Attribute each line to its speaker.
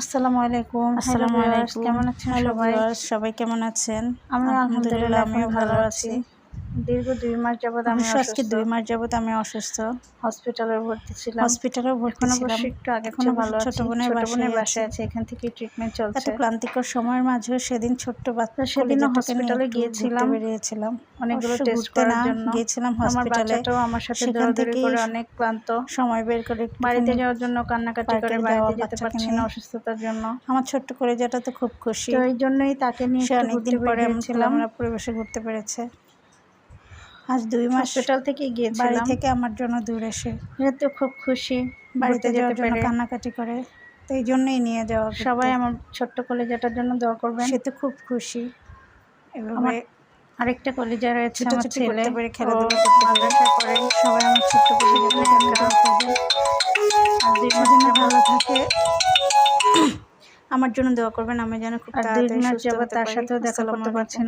Speaker 1: আসসালামু আলাইকুম।
Speaker 2: আসসালামু আলাইকুম।
Speaker 1: কেমন আছেন সবাই?
Speaker 2: সবাই কেমন আছেন?
Speaker 1: আমরা আলহামদুলিল্লাহ
Speaker 2: আমিও
Speaker 1: ভালো আছি। দীর্ঘ দুই মাস যাবত আমি
Speaker 2: আজকে দুই মাস যাবত আমি অসুস্থ।
Speaker 1: হসপিটালে ভর্তি ছিলাম।
Speaker 2: হসপিটালেও ভর্তি ছিলাম।
Speaker 1: একটু আগে
Speaker 2: এখনও
Speaker 1: ভালো
Speaker 2: ছোট
Speaker 1: আছি।
Speaker 2: বোনের
Speaker 1: ছোট বোনের
Speaker 2: বাসায় আছি।
Speaker 1: এখান থেকে ট্রিটমেন্ট চলছে।
Speaker 2: এত ক্লান্তিকর সময়ের মাঝেও সেদিন ছোট্ট বাচ্চা নিয়ে
Speaker 1: হসপিটালে গিয়েছিলাম।
Speaker 2: বেরিয়েছিলাম।
Speaker 1: অনেকগুলো টেস্ট করার জন্য।
Speaker 2: গিয়েছিলাম
Speaker 1: আমার
Speaker 2: হসপিটালে
Speaker 1: আমার সাথে দৌড়াদৌড়ি করে অনেক ক্লান্ত।
Speaker 2: সময় বের করে
Speaker 1: বাড়িতে যাওয়ার জন্য কান্নাকাটি করে বাড়িতে যেতে পারছি না অসুস্থতার জন্য।
Speaker 2: আমার ছোট্ট করে যেটা তো খুব খুশি।
Speaker 1: তো এই জন্যই তাকে নিয়ে
Speaker 2: অনেকদিন পরে খোলামেলা পরিবেশে ঘুরতে পেরেছে। আজ দুই মাস
Speaker 1: হসপিটাল থেকে
Speaker 2: বাড়ি থেকে আমার জন্য দূর এসে।
Speaker 1: যেহেতু খুব খুশি
Speaker 2: বাড়িতে যাওয়ার জন্য কান্নাকাটি করে তো এই জন্যই নিয়ে যাওয়া
Speaker 1: সবাই আমার ছোট্ট কলেজাটার জন্য দোয়া করবেন।
Speaker 2: সে তো খুব খুশি। এভাবে
Speaker 1: আরেকটা কলেজা রয়েছে আমার ছেলে।
Speaker 2: খেলাধুলা করতে।
Speaker 1: মাদ্রাসা করে। সবাই আমার ছোট্ট কলেজাটার জন্য দোয়া করবেন আর দুই মাস
Speaker 2: যেন ভালো থাকে। আমার জন্য দোয়া করবেন আমি যেন খুব তাড়াতাড়ি সুস্থ হতে
Speaker 1: তার
Speaker 2: পারি।
Speaker 1: সাথেও দেখা করতে পারছি না।